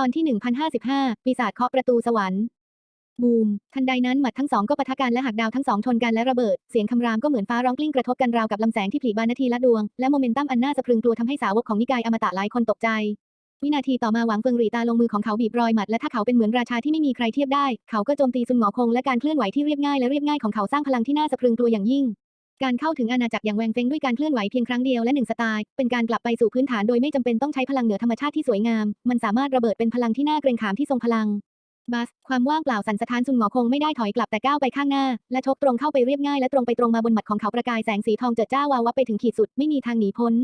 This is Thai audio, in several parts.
ตอนที่ 1055 ปีศาจเคาะประตูสวรรค์ บูม ทันใดนั้นหมัดทั้งสองก็ปะทะกันและหักดาวทั้งสองชนกันและระเบิด เสียงคำรามก็เหมือนฟ้าร้องกลิ้งกระทบกันราวกับลำแสงที่ผลิบานนาทีละดวง และโมเมนตัมอันน่าสะพรึงกลัวทำให้สาวกของนิกายอมตะหลายคนตกใจ วินาทีต่อมาหวังเฟิงหรีตาลงมือของเขาบีบรอยหมัดและถ้าเขาเป็นเหมือนราชาที่ไม่มีใครเทียบได้ เขาก็โจมตีซุนหงอคงและการเคลื่อนไหวที่เรียบง่ายและเรียบง่ายของเขาสร้างพลังที่น่าสะพรึงกลัวอย่างยิ่ง การเข้าถึงอาณาจักรอย่างแวงเฟงด้วยการเคลื่อนไหวเพียงครั้งเดียวและหนึ่งสไตล์ เป็นการกลับไปสู่พื้นฐานโดยไม่จำเป็นต้องใช้พลังเหนือธรรมชาติที่สวยงาม มันสามารถระเบิดเป็นพลังที่น่าเกรงขามที่ทรงพลังบัส ความว่างเปล่าสันสะท้านซุนหงอคงไม่ได้ถอยกลับแต่ก้าวไปข้างหน้า และชกตรงเข้าไปเรียบง่ายและตรงไปตรงมาบนหมัดของเขาประกายแสงสีทองเจิดจ้าวาววับไปถึงขีดสุดไม่มีทางหนีพ้น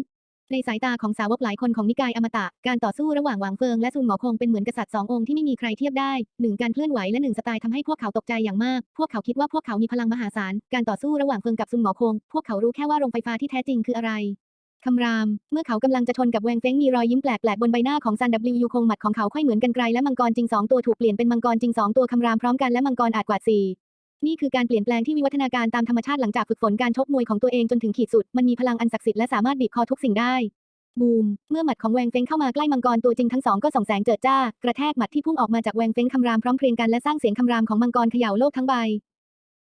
ในสายตาของสาวกหลายคนของนิกายอมตะ การต่อสู้ระหว่างหวางเฟิงและซุนหงอคงเป็นเหมือนกษัตริย์สององค์ที่ไม่มีใครเทียบได้หนึ่งการเคลื่อนไหวและหนึ่งสไตล์ทำให้พวกเขาตกใจอย่างมาก พวกเขาคิดว่าพวกเขามีพลังมหาศาล การต่อสู้ระหว่างเฟิงกับซุนหงอคง พวกเขารู้แค่ว่าโรงไฟฟ้าที่แท้จริงคืออะไรคำราม เมื่อเขากำลังจะชนกับแวงเฟ้งมีรอยยิ้มแปลกๆบนใบหน้าของซัน W คงหมัดของเขาค่อยเหมือนกันไกลและมังกรจริงสองตัวถูกเปลี่ยนเป็นมังกรจริงสองตัวคำรามพร้อมกันและมังกรอาจกวาดสี่ นี่คือการเปลี่ยนแปลงที่วิวัฒนาการตามธรรมชาติหลังจากฝึกฝนการชกมวยของตัวเองจนถึงขีดสุด มันมีพลังอันศักดิ์สิทธิ์และสามารถบีบคอทุกสิ่งได้ บูม เมื่อหมัดของแวงเฟงเข้ามาใกล้มังกรตัวจริงทั้งสองก็ส่องแสงเจิดจ้า กระแทกหมัดที่พุ่งออกมาจากแวงเฟงคำรามพร้อมเพรียงกันและสร้างเสียงคำรามของมังกรเขย่าโลกทั้งใบ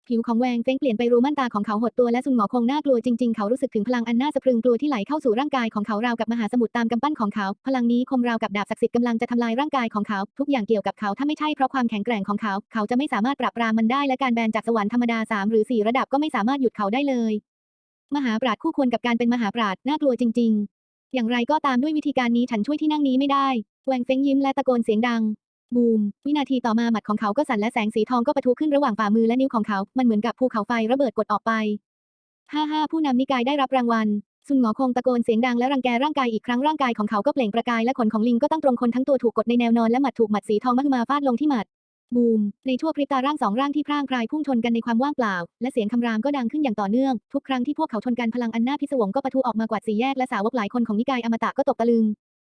ผิวของแวงเฟ้งเปลี่ยนไปรูม่านตาของเขาหดตัวและซุนหงอคงน่ากลัวจริงๆ เขารู้สึกถึงพลังอันน่าสะพรึงกลัวที่ไหลเข้าสู่ร่างกายของเขาราวกับมหาสมุทรตามกำปั้นของเขา พลังนี้คมราวกับดาบศักดิ์สิทธิ์กำลังจะทำลายร่างกายของเขา ทุกอย่างเกี่ยวกับเขาถ้าไม่ใช่เพราะความแข็งแกร่งของเขา เขาจะไม่สามารถปราบปรามมันได้และการแบนจากสวรรค์ธรรมดาสามหรือสี่ระดับก็ไม่สามารถหยุดเขาได้เลย มหาปราดคู่ควรกับการเป็นมหาปราดน่ากลัวจริง ๆ อย่างไรก็ตามด้วยวิธีการนี้ฉันช่วยที่นั่งนี้ไม่ได้แวงเฟ้งยิ้มและตะโกนเสียงดัง บูม วินาทีต่อมาหมัดของเขาก็สั่นและแสงสีทองก็ปะทุขึ้นระหว่างฝ่ามือและนิ้วของเขา มันเหมือนกับภูเขาไฟระเบิดกดออกไปห้าห้าผู้นำนิกายได้รับรางวัลซุนหงอคงตะโกนเสียงดังและรังแกร่างกายอีกครั้งร่างกายของเขาก็เปล่งประกายและขนของลิงก็ตั้งตรงคนทั้งตัวถูกกดในแนวนอนและหมัดถูกหมัดสีทองมหึมาฟาดลงที่หมัด บูม ในชั่วพริบตาร่างสองร่างที่พร่างพรายพุ่งชนกันในความว่างเปล่า และเสียงคำรามก็ดังขึ้นอย่างต่อเนื่อง ทุกครั้งที่พวกเขาชนกันพลังอันน่าพิศวงก็ปะทุออกมากวาดสีแยกและสาวกหลายคนของนิกายอมตะก็ตกตะลึง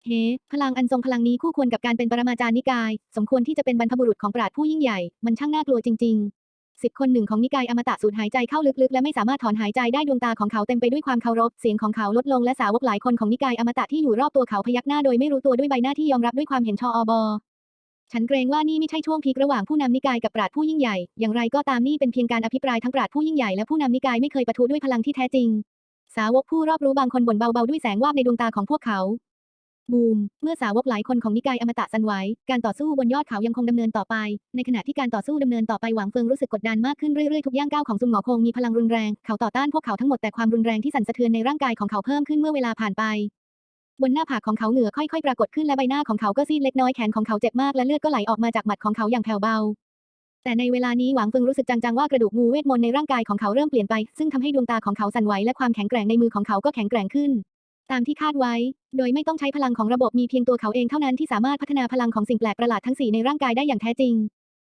เฮพลังอันทรงพลังนี้คู่ควรกับการเป็นปรมาจารย์นิกาย สมควรที่จะเป็นบรรพบุรุษของปราดผู้ยิ่งใหญ่ มันช่างน่ากลัวจริงๆสิบคนหนึ่งของนิกายอมตะสูดหายใจเข้าลึกๆ และไม่สามารถถอนหายใจได้ดวงตาของเขาเต็มไปด้วยความเคารพ เสียงของเขาลดลงและสาวกหลายคนของนิกายอมตะที่อยู่รอบตัวเขาพยักหน้าโดยไม่รู้ตัวด้วยใบหน้าที่ยอมรับด้วยความเห็นชออบอฉันเกรงว่านี่ไม่ใช่ช่วงพีคระหว่างผู้นำนิกายกับปราดผู้ยิ่งใหญ่ อย่างไรก็ตามนี่เป็นเพียงการอภิปรายทั้งปราดผู้ยิ่งใหญ่และผู้นำนิกายไม่เคยปะทุด้วยพลังที่แท้จริง สาวกผู้รอบรู้บางคนบ่นเบาๆด้วยแสงวาบในดวงตาของพวกเขา บูม เมื่อสาวกหลายคนของนิกายอมตะสันไหว การต่อสู้บนยอดเขายังคงดำเนินต่อไป ในขณะที่การต่อสู้ดำเนินต่อไปหวังเฟิงรู้สึกกดดันมากขึ้นเรื่อยๆ ทุกย่างก้าวของซุนหงอคงมีพลังรุนแรง เขาต่อต้านพวกเขาทั้งหมดแต่ความรุนแรงที่สั่นสะเทือนในร่างกายของเขาเพิ่มขึ้นเมื่อเวลาผ่านไป บนหน้าผากของเขาเหงื่อค่อยๆ ปรากฏขึ้นและใบหน้าของเขาก็ซีดเล็กน้อยแขนของเขาเจ็บมากและเลือดก็ไหลออกมาจากหมัดของเขาอย่างแผ่วเบาแต่ในเวลานี้หวังเฟิงรู้สึกจังๆว่ากระดูกงูเวทมนต์ในร่างกายของเขาเริ่มเปลี่ยนไป ซึ่งทำให้ดวงตาของเขาสั่นไหวและความแข็งแกร่งในมือของเขาก็แข็งแกร่งขึ้น ตามที่คาดไว้ โดยไม่ต้องใช้พลังของระบบมีเพียงตัวเขาเองเท่านั้นที่สามารถพัฒนาพลังของสิ่งแปลกประหลาดทั้งสี่ในร่างกายได้อย่างแท้จริง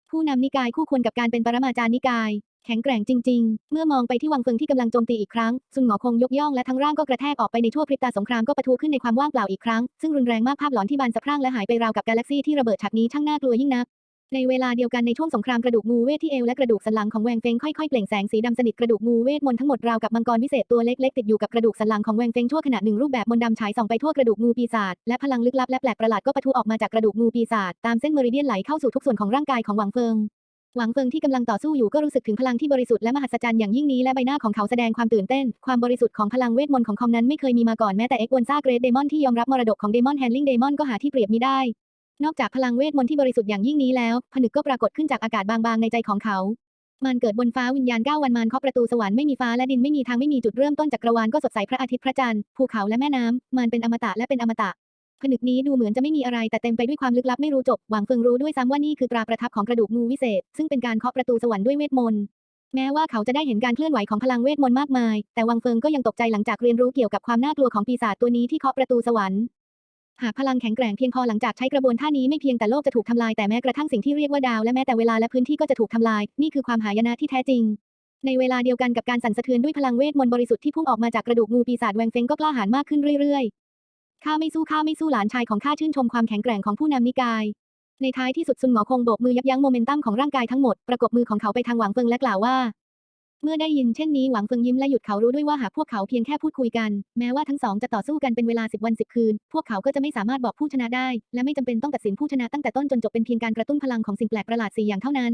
ผู้นำนิกายคู่ควรกับการเป็นปรมาจารย์นิกาย แข็งแกร่งจริง ๆ เมื่อมองไปที่วังเฟิงที่กำลังโจมตีอีกครั้ง ซุนหงอคงยกย่องและทั้งร่างก็กระแทกออกไปในทั่วพริบตาสงครามก็ปะทุขึ้นในความว่างเปล่าอีกครั้ง ซึ่งรุนแรงมากภาพหลอนที่บานสะพรั่งและหายไปราวกับกาแล็กซี่ที่ระเบิดฉากนี้ช่างน่ากลัวยิ่งนัก ในเวลาเดียวกันในช่วงสงครามกระดูกงูเวทที่เอวและกระดูกสันหลังของแวงเฟงค่อยๆเปล่งแสงสีดำสนิทกระดูกงูเวทมนต์ทั้งหมดราวกับมังกรวิเศษตัวเล็กๆติดอยู่กับกระดูกสันหลังของแวงเฟงชั่วขณะหนึ่งรูปแบบมนต์ดำฉายส่องไปทั่วกระดูกงูปีศาจและพลังลึกลับและแปลกประหลาดก็ปะทุออกมาจากกระดูกงูปีศาจตามเส้นเมริเดียนไหลเข้าสู่ทุกส่วนของร่างกายของหวังเฟิงหวังเฟิงที่กำลังต่อสู้อยู่ก็รู้สึกถึงพลังที่บริสุทธิ์และมหัศจรรย์อย่างยิ่งนี้และใบหน้าของเขาแสดงความตื่นเต้น ความบริสุทธิ์ของพลังเวทมนต์ของเขานั้นไม่เคยมีมาก่อนแม้แต่เอ็กวนซ่าเกรดเดมอนที่ยอมรับมรดกของเดมอนแฮนลิงเดมอนก็หาที่เปรียบมิได้ นอกจากพลังเวทมนต์ที่บริสุทธิ์อย่างยิ่งนี้แล้ว ผนึกก็ปรากฏขึ้นจากอากาศบางๆในใจของเขา มันเกิดบนฟ้าวิญญาณเก้าวันมานเคาะประตูสวรรค์ไม่มีฟ้าและดินไม่มีทางไม่มีจุดเริ่มต้นจักรวาลก็สดใสพระอาทิตย์พระจันทร์ภูเขาและแม่น้ำมันเป็นอมตะและเป็นอมตะผนึกนี้ดูเหมือนจะไม่มีอะไรแต่เต็มไปด้วยความลึกลับไม่รู้จบ หวังเฟิงรู้ด้วยซ้ำว่านี่คือตราประทับของกระดูกงูวิเศษ ซึ่งเป็นการเคาะประตูสวรรค์ด้วยเวทมนต์ แม้ว่าเขาจะได้เห็นการเคลื่อนไหวของพลังเวทมนต์มากมาย แต่วังเฟิงก็ยังตกใจหลังจากเรียนรู้เกี่ยวกับความน่ากลัวของปีศาจตัวนี้ที่เคาะประตูสวรรค์ หากพลังแข็งแกร่งเพียงพอหลังจากใช้กระบวนท่านี้ไม่เพียงแต่โลกจะถูกทำลายแต่แม้กระทั่งสิ่งที่เรียกว่าดาวและแม้แต่เวลาและพื้นที่ก็จะถูกทำลาย นี่คือความหายนะที่แท้จริง ในเวลาเดียวกันกับการสั่นสะเทือนด้วยพลังเวทมนต์บริสุทธิ์ที่พุ่งออกมาจากกระดูกงูปีศาจแวงเฟงก็กล้าหาญมากขึ้นเรื่อยๆข้าไม่สู้ข้าไม่สู้หลานชายของข้าชื่นชมความแข็งแกร่งของผู้นำนิกาย ในท้ายที่สุดซุนหงอคงโบกมือยับยั้งโมเมนตัมของร่างกายทั้งหมดประกบมือของเขาไปทางหวังเฟิงและกล่าวว่า เมื่อได้ยินเช่นนี้หวังเฟิงยิ้มและหยุดเขารู้ด้วยว่าหากพวกเขาเพียงแค่พูดคุยกัน แม้ว่าทั้งสองจะต่อสู้กันเป็นเวลา10วัน10คืน พวกเขาก็จะไม่สามารถบอกผู้ชนะได้ และไม่จำเป็นต้องตัดสินผู้ชนะตั้งแต่ต้นจนจบเป็นเพียงการกระตุ้นพลังของสิ่งแปลกประหลาดสี่อย่างเท่านั้น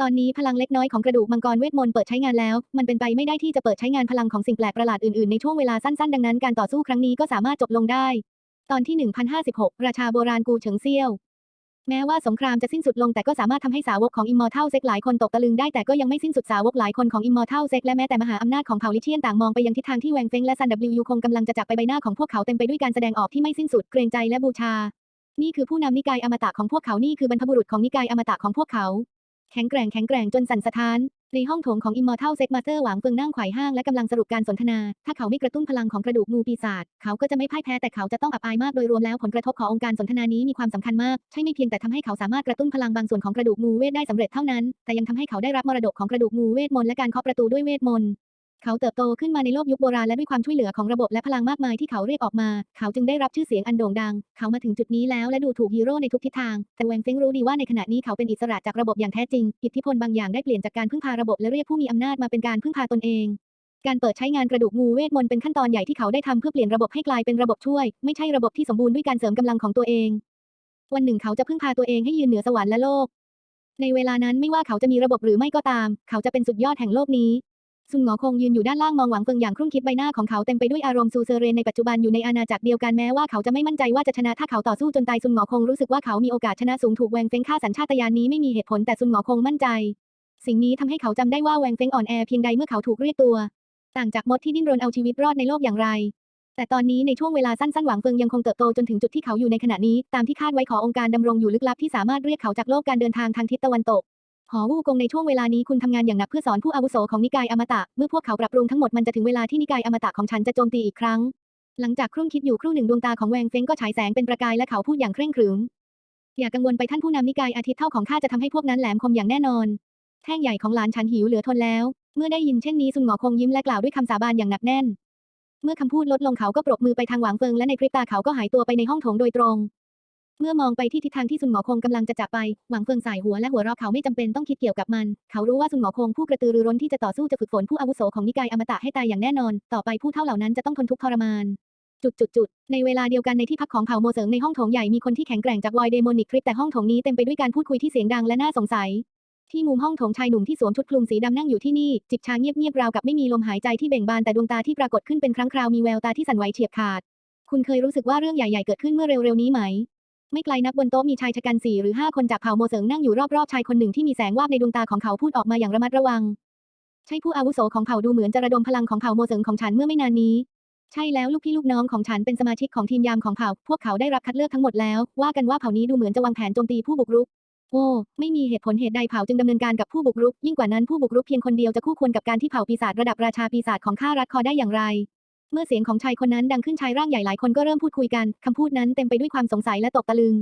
ตอนนี้พลังเล็กน้อยของกระดูกมังกรเวทมนต์เปิดใช้งานแล้ว มันเป็นไปไม่ได้ที่จะเปิดใช้งานพลังของสิ่งแปลกประหลาดอื่นๆในช่วงเวลาสั้นๆดังนั้นการต่อสู้ครั้งนี้ก็สามารถจบลงได้ ตอนที่1056ราชาโบราณกูเฉิงเซี่ยว แม้ว่าสงครามจะสิ้นสุดลงแต่ก็สามารถทำให้สาวกของอิมมอร์เทาเซกหลายคนตกตะลึงได้แต่ก็ยังไม่สิ้นสุดสาวกหลายคนของอิมมอร์เทาเซกและแม้แต่มหาอำนาจของเผ่าลิเทียนต่างมองไปยังทิศทางที่แวงเฟงและซันวิลยูคงกำลังจะจากไปใบหน้าของพวกเขาเต็มไปด้วยการแสดงออกที่ไม่สิ้นสุดเกรงใจและบูชา นี่คือผู้นำนิกายอมตะของพวกเขานี่คือบรรพบุรุษของนิกายอมตะของพวกเขา แข็งแกร่งแข็งแกร่งจนสั่นสะท้าน ในห้องโถงของ Immortal Sex Master หวางเฟิงนั่งไขว่ห้างและกำลังสรุปการสนทนา ถ้าเขาไม่กระตุ้นพลังของกระดูกงูปีศาจ เขาก็จะไม่พ่ายแพ้แต่เขาจะต้องอับอายมากโดยรวมแล้วผลกระทบขององค์การสนทนานี้มีความสำคัญมาก ใช่ไม่เพียงแต่ทำให้เขาสามารถกระตุ้นพลังบางส่วนของกระดูกงูเวทได้สำเร็จเท่านั้น แต่ยังทำให้เขาได้รับมรดกของกระดูกงูเวทมนต์และการเคาะประตูด้วยเวทมนต์ เขาเติบโตขึ้นมาในโลกยุคโบราณและด้วยความช่วยเหลือของระบบและพลังมากมายที่เขาเรียกออกมา เขาจึงได้รับชื่อเสียงอันโด่งดัง เขามาถึงจุดนี้แล้วและดูถูกฮีโร่ในทุกทิศทาง แต่แวงเฟิงรู้ดีว่าในขณะนี้เขาเป็นอิสระจากระบบอย่างแท้จริง อิทธิพลบางอย่างได้เปลี่ยนจากการพึ่งพาระบบและเรียกผู้มีอำนาจมาเป็นการพึ่งพาตนเอง การเปิดใช้งานกระดูกงูเวทมนต์เป็นขั้นตอนใหญ่ที่เขาได้ทำเพื่อเปลี่ยนระบบให้กลายเป็นระบบช่วย ไม่ใช่ระบบที่สมบูรณ์ด้วยการเสริมกำลังของตัวเอง วันหนึ่งเขาจะพึ่งพาตัวเองให้ยืนเหนือสวรรค์และโลก ในเวลานั้นไม่ว่าเขาจะมีระบบหรือไม่ก็ตาม เขาจะเป็นสุดยอดแห่งโลกนี้ ซุนหงอคงยืนอยู่ด้านล่างมองหวังเฟิงอย่างครุ่นคิดใบหน้าของเขาเต็มไปด้วยอารมณ์ซูเซเรนในปัจจุบันอยู่ในอาณาจักรเดียวกันแม้ว่าเขาจะไม่มั่นใจว่าจะชนะถ้าเขาต่อสู้จนตายซุนหงอคงรู้สึกว่าเขามีโอกาสชนะสูงถูกแวงเฟิงฆ่าสัญชาตญาณนี้ไม่มีเหตุผลแต่ซุนหงอคงมั่นใจ สิ่งนี้ทำให้เขาจำได้ว่าแวงเฟิงอ่อนแอเพียงใดเมื่อเขาถูกเรียกตัว ต่างจากมดที่ดิ้นรนเอาชีวิตรอดในโลกอย่างไรแต่ตอนนี้ในช่วงเวลาสั้นๆหวังเฟิงยังคงเติบโตจนถึงจุดที่เขาอยู่ในขณะนี้ ตามที่คาดไว้ขอองค์การดำรงอยู่ลึกลับที่สามารถเรียกเขาจากโลกการเดินทางทางทิศตะวันตก หอวู่กงในช่วงเวลานี้คุณทำงานอย่างหนักเพื่อสอนผู้อาวุโสของนิกายอมตะ เมื่อพวกเขาปรับปรุงทั้งหมดมันจะถึงเวลาที่นิกายอมตะของฉันจะโจมตีอีกครั้ง หลังจากครุ่นคิดอยู่ครู่หนึ่งดวงตาของแวงเฟงก็ฉายแสงเป็นประกายและเขาพูดอย่างเคร่งขรึม อย่ากังวลไปท่านผู้นำนิกายอาทิตย์เท่าของข้าจะทำให้พวกนั้นแหลมคมอย่างแน่นอน แท่งใหญ่ของหลานฉันหิวเหลือทนแล้ว เมื่อได้ยินเช่นนี้ซุนหงอคงยิ้มและกล่าวด้วยคำสาบานอย่างหนักแน่น เมื่อคำพูดลดลงเขาก็ปรบมือไปทางหวางเฟิงและในพริบตาเขาก็หายตัวไปในห้องโถงโดยตรง เมื่อมองไปที่ทิศทางที่ซุนหงอคงกำลังจะจากไป หวังเฟิงสายหัวและหัวเราะเขาไม่จำเป็นต้องคิดเกี่ยวกับมัน เขารู้ว่าซุนหงอคงผู้กระตือรือร้นที่จะต่อสู้จะฝึกฝนผู้อาวุโสของนิกายอมตะให้ตายอย่างแน่นอน ต่อไปผู้เท่าเหล่านั้นจะต้องทนทุกข์ทรมาน จุดจุดจุดในเวลาเดียวกันในที่พักของเผ่าโมเสิงในห้องโถงใหญ่มีคนที่แข็งแกร่งจากวอยเดโมนิกคริปแต่ห้องโถงนี้เต็มไปด้วยการพูดคุยที่เสียงดังและน่าสงสัย ที่มุมห้องโถงชายหนุ่มที่สวมชุดคลุมสีดำนั่งอยู่ที่นี่จิบชาเงียบๆราวกับไม่มีลมหายใจที่เบ่งบานแต่ดวงตาที่ปรากฏขึ้นเป็นครั้งคราวมีแววตาที่สั่นไหวเฉียบขาดคุณเคยรู้สึกว่าเรื่องใหญ่ๆเกิดขึ้นเมื่อเร็วๆนี้ไหม ไม่ไกลนักบนโต๊ะมีชายชะกันสี่หรือห้าคนจากเผ่าโมเสิงนั่งอยู่รอบๆชายคนหนึ่งที่มีแสงวาบในดวงตาของเขาพูดออกมาอย่างระมัดระวัง ใช่ผู้อาวุโสของเผ่าดูเหมือนจะระดมพลังของเผ่าโมเสิงของฉันเมื่อไม่นานนี้ ใช่แล้วลูกพี่ลูกน้องของฉันเป็นสมาชิกของทีมยามของเผ่า พวกเขาได้รับคัดเลือกทั้งหมดแล้ว ว่ากันว่าเผ่านี้ดูเหมือนจะวางแผนโจมตีผู้บุกรุก โอ้ ไม่มีเหตุผลเหตุใดเผ่าจึงดำเนินการกับผู้บุกรุก ยิ่งกว่านั้นผู้บุกรุกเพียงคนเดียวจะคู่ควรกับการที่เผ่าปีศาจระดับราชาปีศาจของข้ารัดคอได้อย่างไร เมื่อเสียงของชายคนนั้นดังขึ้นชายร่างใหญ่หลายคนก็เริ่มพูดคุยกัน คำพูดนั้นเต็มไปด้วยความสงสัยและตกตะลึง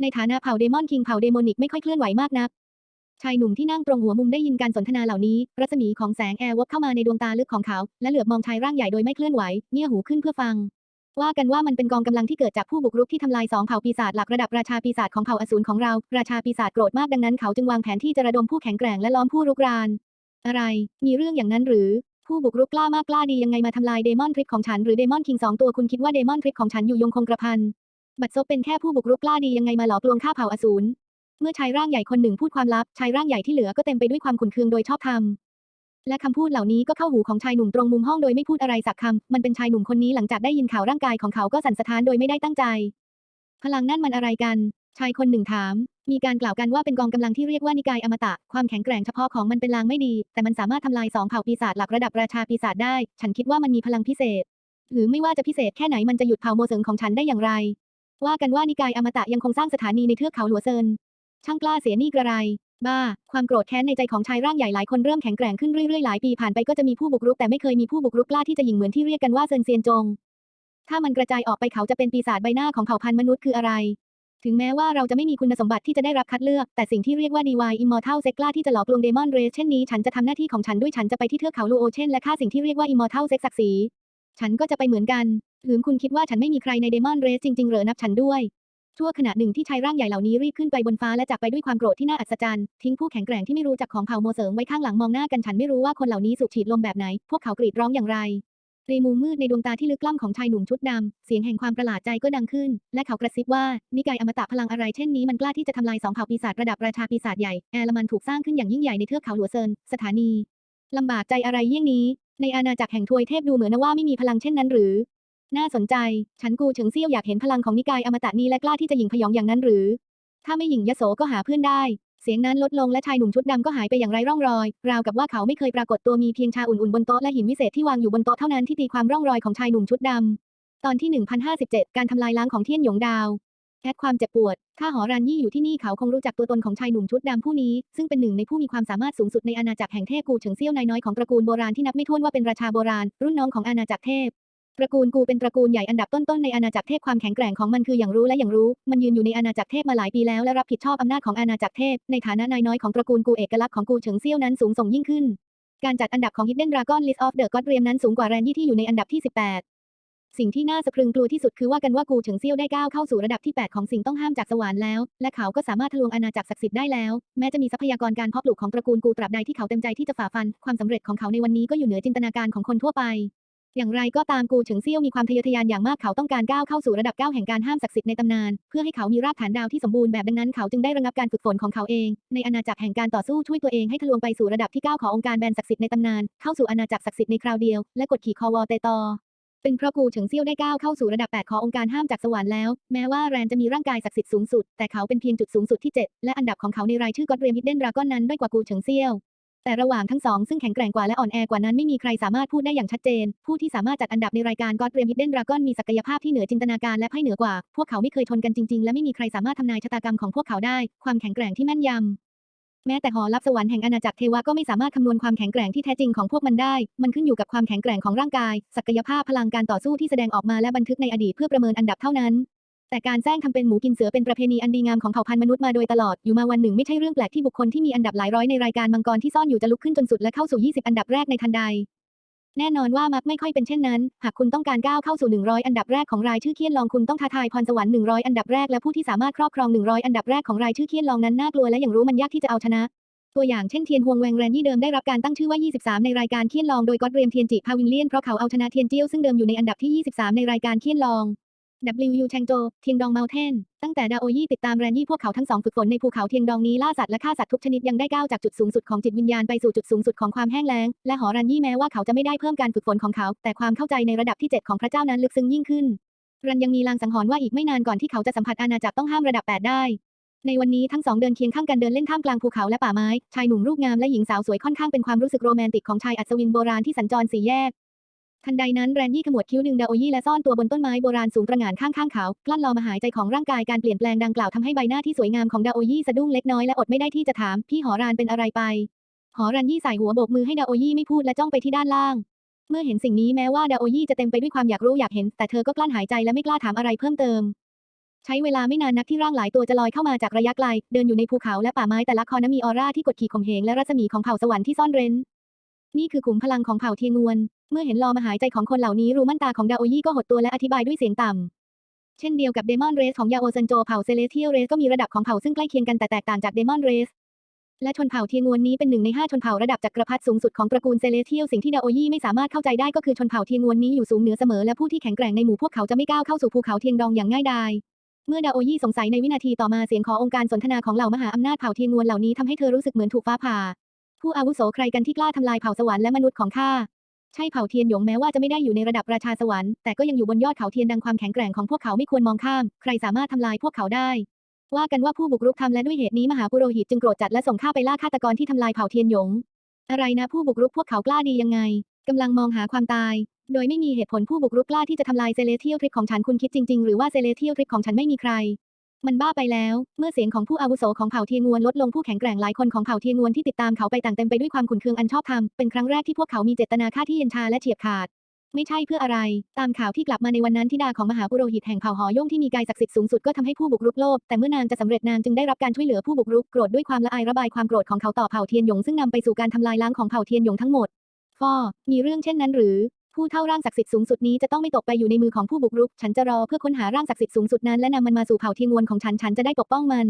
ในฐานะเผ่าเดมอนคิงเผ่าเดโมนิกไม่ค่อยเคลื่อนไหวมากนัก ชายหนุ่มที่นั่งตรงหัวมุมได้ยินการสนทนาเหล่านี้ รัศมีของแสงแอร์วบเข้ามาในดวงตาลึกของเขา และเหลือบมองชายร่างใหญ่โดยไม่เคลื่อนไหว เงี่ยหูขึ้นเพื่อฟัง ว่ากันว่ามันเป็นกองกำลังที่เกิดจากผู้บุกรุกที่ทำลายสองเผ่าปีศาจหลักระดับราชาปีศาจของเผ่าอสูรของเรา ราชาปีศาจโกรธมากดังนั้นเขาจึงวางแผนที่จะระดมผู้แข็งแกร่งและล้อมผู้รุกรานอะไร มีเรื่องอย่างนั้นหรือ ผู้บุกรุกกล้ามากกล้าดียังไงมาทำลายเดมอนทริปของฉันหรือเดมอนคิงสองตัวคุณคิดว่าเดมอนทริปของฉันอยู่ยงคงกระพัน บัดซบเป็นแค่ผู้บุกรุกกล้าดียังไงมาหลอกลวงข้าเผ่าอสูร เมื่อชายร่างใหญ่คนหนึ่งพูดความลับ ชายร่างใหญ่ที่เหลือก็เต็มไปด้วยความขุนเคืองโดยชอบธรรม และคำพูดเหล่านี้ก็เข้าหูของชายหนุ่มตรงมุมห้องโดยไม่พูดอะไรสักคำ มันเป็นชายหนุ่มคนนี้หลังจากได้ยินข่าวร่างกายของเขาก็สั่นสะท้านโดยไม่ได้ตั้งใจ พลังนั่นมันอะไรกัน ชายคนหนึ่งถาม มีการกล่าวกันว่าเป็นกองกำลังที่เรียกว่านิกายอมตะ ความแข็งแกร่งเฉพาะของมันเป็นลางไม่ดี แต่มันสามารถทำลายสองเผ่าปีศาจหลักระดับราชาปีศาจได้ ฉันคิดว่ามันมีพลังพิเศษ หรือไม่ว่าจะพิเศษแค่ไหนมันจะหยุดเผ่าโมเสิงของฉันได้อย่างไร ว่ากันว่านิกายอมตะยังคงสร้างสถานีในเทือกเขาหลัวเซิน ช่างกล้าเสียนี่กระไร บ้า ความโกรธแค้นในใจของชายร่างใหญ่หลายคนเริ่มแข็งแกร่งขึ้นเรื่อยๆหลายปีผ่านไปก็จะมีผู้บุกรุกแต่ไม่เคยมีผู้บุกรุกกล้าที่จะยิงเหมือนที่เรียกกันว่าเซินเซียนจงถ้ามันกระจายออกไปเขาจะเป็นปีศาจใบหน้าของเผ่าพันธุ์มนุษย์คืออะไร ถึงแม้ว่าเราจะไม่มีคุณสมบัติที่จะได้รับคัดเลือก แต่สิ่งที่เรียกว่า DY Immortal Sex กล้าที่จะหลอกลวงเดมอนเรสเช่นนี้ ฉันจะทำหน้าที่ของฉันด้วยฉันจะไปที่เทือกเขาลูโอเช่นและฆ่าสิ่งที่เรียกว่า Immortal Sex ศักดิ์ศรีฉันก็จะไปเหมือนกันหรือคุณคิดว่าฉันไม่มีใครในเดมอนเรสจริงๆเหรอนับฉันด้วยชั่วขณะหนึ่งที่ชายร่างใหญ่เหล่านี้รีบขึ้นไปบนฟ้าและจากไปด้วยความโกรธที่น่าอัศจรรย์ ทิ้งผู้แข็งแกร่งที่ไม่รู้จักของเผ่าโมเสริงไว้ข้างหลังมองหน้ากันฉันไม่รู้ว่าคนเหล่านี้สูบฉีดลมแบบไหน พวกเขากรีดร้องอย่างไร ในมุมมืดในดวงตาที่ลึกกล่ำของชายหนุ่มชุดดำ เสียงแห่งความประหลาดใจก็ดังขึ้น และเขากระซิบว่า นิกายอมตะพลังอะไรเช่นนี้มันกล้าที่จะทำลายสองเผ่าปีศาจระดับราชาปีศาจใหญ่ แอลมันถูกสร้างขึ้นอย่างยิ่งใหญ่ในเทือกเขาหลัวเซิน สถานีลำบากใจอะไรเยี่ยงนี้ ในอาณาจักรแห่งทวยเทพดูเหมือนว่าไม่มีพลังเช่นนั้นหรือ น่าสนใจ ฉันกูเฉิงเซี่ยวอยากเห็นพลังของนิกายอมตะนี้และกล้าที่จะหยิงพยองอย่างนั้นหรือ ถ้าไม่หยิงยโสก็หาเพื่อนได้ เสียงนั้นลดลงและชายหนุ่มชุดดำก็หายไปอย่างไร้ร่องรอย ราวกับว่าเขาไม่เคยปรากฏตัวมีเพียงชาอุ่นๆบนโต๊ะและหินวิเศษที่วางอยู่บนโต๊ะเท่านั้นที่ตีความร่องรอยของชายหนุ่มชุดดำตอนที่ 1057 การทำลายล้างของเทียนหยงดาวแอดความเจ็บปวด ถ้าหอรันยี่อยู่ที่นี่เขาคงรู้จักตัวตนของชายหนุ่มชุดดำผู้นี้ ซึ่งเป็นหนึ่งในผู้มีความสามารถสูงสุดในอาณาจักรแห่งเทพกูเฉิงเซี่ยวนายน้อยของตระกูลโบราณที่นับไม่ถ้วนว่าเป็นราชาโบราณ รุ่นน้องของอาณาจักรเทพ ตระกูลกูเป็นตระกูลใหญ่อันดับต้นๆในอาณาจักรเทพความแข็งแกร่งของมันคืออย่างรู้และอย่างรู้ มันยืนอยู่ในอาณาจักรเทพมาหลายปีแล้วและรับผิดชอบอำนาจของอาณาจักรเทพ ในฐานะนายน้อยของตระกูลกูเอกลักษณ์ของกูเฉิงเซี่ยวนั้นสูงส่งยิ่งขึ้น การจัดอันดับของ Hidden Dragon List of the God เรียมนั้นสูงกว่าแรนยี่ที่อยู่ในอันดับที่ 18 สิ่งที่น่าสะพรึงกลัวที่สุดคือว่ากันว่ากูเฉิงเซี่ยวได้ก้าวเข้าสู่ระดับที่ 8 ของสิ่งต้องห้ามจากสวรรค์แล้ว และเขาก็สามารถทะลวงอาณาจักรศักดิ์สิทธิ์ได้แล้ว แม้จะมีทรัพยากรการเพาะปลูกของตระกูลกูตราบใดที่เขาเต็มใจที่จะฝ่าฟัน ความสำเร็จของเขาในวันนี้ก็อยู่เหนือจินตนาการของคนทั่วไป อย่างไรก็ตามกูเฉิงเซี่ยวมีความทะเยอทะยานอย่างมากเขาต้องการก้าวเข้าสู่ระดับก้าวแห่งการห้ามศักดิ์สิทธิ์ในตำนาน เพื่อให้เขามีรากฐานดาวที่สมบูรณ์แบบดังนั้นเขาจึงได้ระงับการฝึกฝนของเขาเอง ในอาณาจักรแห่งการต่อสู้ช่วยตัวเองให้ทะลวงไปสู่ระดับที่9ขององค์การแบนศักดิ์สิทธิ์ในตำนานเข้าสู่อาณาจักรศักดิ์สิทธิ์ในคราวเดียวและกดขี่คอวอเตตอเป็นเพราะกูเฉิงเซี่ยวได้ก้าวเข้าสู่ระดับ 8 ขององค์การห้ามจากสวรรค์แล้ว แม้ว่าแรนจะมีร่างกายศักดิ์สิทธิ์สูงสุด แต่เขาเป็นเพียงจุดสูงสุดที่ 7 และอันดับของเขาในรายชื่อก็อดเรียมฮิดเด้นดราก้อนนั้นด้อยกว่ากูเฉิงเซี่ยว แต่ระหว่างทั้งสองซึ่งแข็งแกร่งกว่าและอ่อนแอกว่านั้นไม่มีใครสามารถพูดได้อย่างชัดเจน ผู้ที่สามารถจัดอันดับในรายการก็อดเรียมฮิดเด้นดราก้อนมีศักยภาพที่เหนือจินตนาการและไพ่เหนือกว่า พวกเขาไม่เคยชนกันจริง ๆ และไม่มีใครสามารถทำนายชะตากรรมของพวกเขาได้ ความแข็งแกร่งที่แม่นยำแม้แต่หอรับสวรรค์แห่งอาณาจักรเทวะก็ไม่สามารถคำนวณความแข็งแกร่งที่แท้จริงของพวกมันได้ มันขึ้นอยู่กับความแข็งแกร่งของร่างกาย ศักยภาพพลังการต่อสู้ที่แสดงออกมาและบันทึกในอดีตเพื่อประเมินอันดับเท่านั้น แต่การแซงทำเป็นหมูกินเสือเป็นประเพณีอันดีงามของเผ่าพันธุ์มนุษย์มาโดยตลอด อยู่มาวันหนึ่งไม่ใช่เรื่องแปลกที่บุคคลที่มีอันดับหลายร้อยในรายการมังกรที่ซ่อนอยู่จะลุกขึ้นจนสุดและเข้าสู่ 20 อันดับแรกในทันใด แน่นอนว่ามักไม่ค่อยเป็นเช่นนั้น หากคุณต้องการก้าวเข้าสู่ 100 อันดับแรกของรายชื่อเคียนลองคุณต้องท้าทายพรสวรรค์ 100 อันดับแรกและผู้ที่สามารถครอบครอง 100 อันดับแรกของรายชื่อเคียนลองนั้นน่ากลัวและอย่างรู้มันยากที่จะเอาชนะตัวอย่างเช่นเทียนฮวงแวงแรนยี่เดิมได้รับการตั้งชื่อว่า 23 ในรายการเคียนลองโดยก็อดเรียมเทียนจิพาวินเลียนเพราะเขาเอาชนะเทียนเจี้ยวซึ่งเดิมอยู่ในอันดับที่ 23 ในรายการเคียนลอง W แชงโจ เทียงดองเมลเทน ตั้งแต่ดาโอยี่ติดตามแรนยี่พวกเขาทั้งสองฝึกฝนในภูเขาเทียงดองนี้ล่าสัตว์และฆ่าสัตว์ทุกชนิดยังได้ก้าวจากจุดสูงสุดของจิตวิญญาณไปสู่จุดสูงสุดของความแห้งแล้ง และหอรันยี่แม้ว่าเขาจะไม่ได้เพิ่มการฝึกฝนของเขา แต่ความเข้าใจในระดับที่ 7 ของพระเจ้านั้นลึกซึ้งยิ่งขึ้น รันยังมีลางสังหรณ์ว่าอีกไม่นานก่อนที่เขาจะสัมผัสอาณาจักรต้องห้ามระดับ 8 ได้ ในวันนี้ทั้งสองเดินเคียงข้างกันเดินเล่นท่ามกลางภูเขาและป่าไม้ ชายหนุ่มรูปงามและหญิงสาวสวยค่อนข้างเป็นความรู้สึกโรแมนติกของชายอัศวินโบราณที่สัญจรสี่แยก ทันใดนั้นแรนยี่ขมวดคิ้วหนึ่งดาโอยี่และซ่อนตัวบนต้นไม้โบราณสูงประหง่านข้างๆเขากลั้นรอมาหายใจของร่างกายการเปลี่ยนแปลงดังกล่าวทำให้ใบหน้าที่สวยงามของดาโอยี่สะดุ้งเล็กน้อยและอดไม่ได้ที่จะถาม พี่หอรานเป็นอะไรไป หอรันยี่ใส่หัวโบกมือให้ดาโอยี่ไม่พูดและจ้องไปที่ด้านล่าง เมื่อเห็นสิ่งนี้แม้ว่าดาโอยี่จะเต็มไปด้วยความอยากรู้อยากเห็น แต่เธอก็กลั้นหายใจและไม่กล้าถามอะไรเพิ่มเติม ใช้เวลาไม่นานนักที่ร่างหลายตัวจะลอยเข้ามาจากระยะไกล เดินอยู่ในภูเขาและป่าไม้แต่ละคอนั้นมีออร่าที่กดขี่ข่มเหงและรัศมีของเผ่าสวรรค์ที่ซ่อนเร้นนี่คือขุมพลังของเผ่าเทียงวน เมื่อเห็นลอมาหายใจของคนเหล่านี้รูมั่นตาของดาโอยี่ก็หดตัวและอธิบายด้วยเสียงต่ำ เช่นเดียวกับเดมอนเรสของยาโอเซนโจเผ่าเซเลเทียลเรสก็มีระดับของเผ่าซึ่งใกล้เคียงกันแต่แตกต่างจากเดมอนเรส และชนเผ่าเทียงวนนี้เป็นหนึ่งในห้าชนเผ่าระดับจักรพรรดิสูงสุดของตระกูลเซเลเทียลสิ่งที่ดาโอยี่ไม่สามารถเข้าใจได้ก็คือชนเผ่าเทียงวนนี้อยู่สูงเหนือเสมอและผู้ที่แข็งแกร่งในหมู่พวกเขาจะไม่ก้าวเข้าสู่ภูเขาเทียงดองอย่างง่ายดายเมื่อดาโอยี่สงสัยในวินาทีต่อมาเสียงขอองค์การสนทนาของเหล่ามหาอำนาจเผ่าเทียงวนเหล่านี้ทำให้เธอรู้สึกเหมือนถูกฟ้าผ่า ผู้อาวุโสใครกันที่กล้าทำลายเผ่าสวรรค์และมนุษย์ของข้า ใช่เผ่าเทียนหยงแม้ว่าจะไม่ได้อยู่ในระดับราชาสวรรค์แต่ก็ยังอยู่บนยอดเขาเทียนดังความแข็งแกร่งของพวกเขาไม่ควรมองข้าม ใครสามารถทำลายพวกเขาได้ ว่ากันว่าผู้บุกรุกทำและด้วยเหตุนี้มหาปุโรหิตจึงโกรธจัดและส่งข้าไปล่าฆาตกรที่ทำลายเผ่าเทียนหยง อะไรนะผู้บุกรุกพวกเขากล้าดียังไงกำลังมองหาความตาย โดยไม่มีเหตุผลผู้บุกรุกกล้าที่จะทำลายเซเลเทียลทริกของฉันคุณคิดจริงๆ หรือว่าเซเลเทียลทริกของฉันไม่มีใคร มันบ้าไปแล้ว เมื่อเสียงของผู้อาวุโสของเผ่าเทียงวนลดลงผู้แข็งแกร่งหลายคนของเผ่าเทียงวนที่ติดตามเขาไปต่างเต็มไปด้วยความขุนเคืองอันชอบธรรม เป็นครั้งแรกที่พวกเขามีเจตนาฆ่าที่เย็นชาและเฉียบขาด ไม่ใช่เพื่ออะไร ตามข่าวที่กลับมาในวันนั้นธิดาของมหาปุโรหิตแห่งเผ่าหอย่งที่มีกายศักดิ์สิทธิ์สูงสุดก็ทำให้ผู้บุกรุกโลภแต่เมื่อนางจะสำเร็จนางจึงได้รับการช่วยเหลือผู้บุกรุกโกรธด้วยความละอายระบายความโกรธของเขาต่อเผ่าเทียนหยงซึ่งนำไปสู่การทำลายล้างของเผ่าเทียนหยงทั้งหมดฟอมีเรื่องเช่นนั้นหรือ ผู้เท่าร่างศักดิ์สิทธิ์สูงสุดนี้จะต้องไม่ตกไปอยู่ในมือของผู้บุกรุก ฉันจะรอเพื่อค้นหาร่างศักดิ์สิทธิ์สูงสุดนั้นและนำมันมาสู่เผ่าเทียงวนของฉัน ฉันจะได้ปกป้องมัน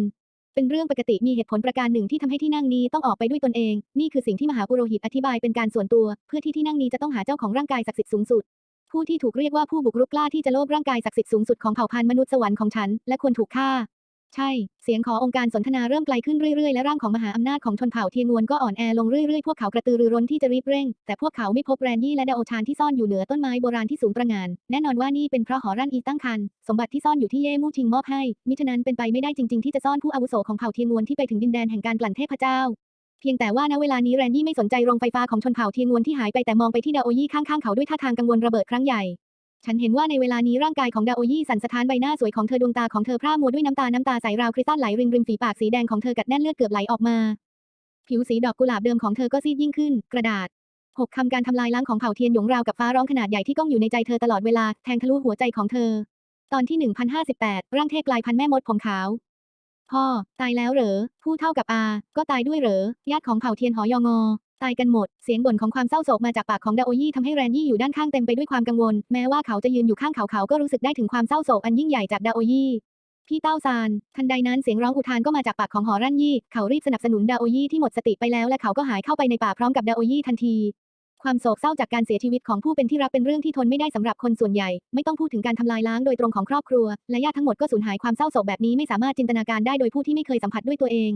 เป็นเรื่องปกติมีเหตุผลประการหนึ่งที่ทำให้ที่นั่งนี้ต้องออกไปด้วยตนเอง นี่คือสิ่งที่มหาปุโรหิตอธิบายเป็นการส่วนตัว เพื่อที่ที่นั่งนี้จะต้องหาเจ้าของร่างกายศักดิ์สิทธิ์สูงสุด ผู้ที่ถูกเรียกว่าผู้บุกรุกกล้าที่จะโลภร่างกายศักดิ์สิทธิ์สูงสุดของเผ่าพันธุ์มนุษย์สวรรค์ของฉันและควรถูกฆ่า ใช่ เสียงขององค์การสนทนาเริ่มไกลขึ้นเรื่อยๆ และร่างของมหาอำนาจของชนเผ่าเทียงวนก็อ่อนแอลงเรื่อยๆ พวกเขากระตือรือร้นที่จะรีบเร่ง แต่พวกเขาไม่พบแรนดี้และดาโอชานที่ซ่อนอยู่เหนือต้นไม้โบราณที่สูงตระหง่าน แน่นอนว่านี่เป็นเพราะหอรันอีตั้งคัน สมบัติที่ซ่อนอยู่ที่เย่มู่ชิงมอบให้ มิฉะนั้นเป็นไปไม่ได้จริงๆ ที่จะซ่อนผู้อาวุโสของเผ่าเทียงวนที่ไปถึงดินแดนแห่งการกลั่นเทพเจ้าเพียงแต่ว่าณเวลานี้แรนดี้ไม่สนใจโรงไฟฟ้าของชนเผ่าเทียงวนที่หายไปแต่มองไปที่ดาโอยี่ข้างๆเขาด้วยท่าทางกังวลระเบิดครั้งใหญ่ ฉันเห็นว่าในเวลานี้ร่างกายของดาโอยี่สั่นสะท้านใบหน้าสวยของเธอดวงตาของเธอพร่ามัวด้วยน้ำตา น้ำตาใสราวคริสตัลไหลริมริมฝีปากสีแดงของเธอกัดแน่นเลือดเกือบไหลออกมา ผิวสีดอกกุหลาบเดิมของเธอก็ซีดยิ่งขึ้น กระดาษหกคำการทำลายล้างของเผ่าเทียนหยงราวกับฟ้าร้องขนาดใหญ่ที่ก้องอยู่ในใจเธอตลอดเวลาแทงทะลุหัวใจของเธอ ตอนที่ 1058 ร่างเทพกลายพันแม่มดผมขาว พ่อ ตายแล้วเหรอ ผู้เท่ากับอา ก็ตายด้วยเหรอ ญาติของเผ่าเทียนหอยองอ ตายกันหมด เสียงบ่นของความเศร้าโศกมาจากปากของดาโอยี่ทำให้แรนยี่อยู่ด้านข้างเต็มไปด้วยความกังวล แม้ว่าเขาจะยืนอยู่ข้างเขาเขาก็รู้สึกได้ถึงความเศร้าโศกอันยิ่งใหญ่จากดาโอยี่พี่เต้าซาน ทันใดนั้นเสียงร้องอุทานก็มาจากปากของหอรั่นยี่ เขารีบสนับสนุนดาโอยี่ที่หมดสติไปแล้วและเขาก็หายเข้าไปในป่าพร้อมกับดาโอยี่ทันที ความโศกเศร้าจากการเสียชีวิตของผู้เป็นที่รักเป็นเรื่องที่ทนไม่ได้สำหรับคนส่วนใหญ่ ไม่ต้องพูดถึงการทำลายล้างโดยตรงของครอบครัว และญาติทั้งหมดก็สูญหายความเศร้าโศกแบบนี้ไม่สามารถจินตนาการได้โดยผู้ที่ไม่เคยสัมผัสด้วยตัวเอง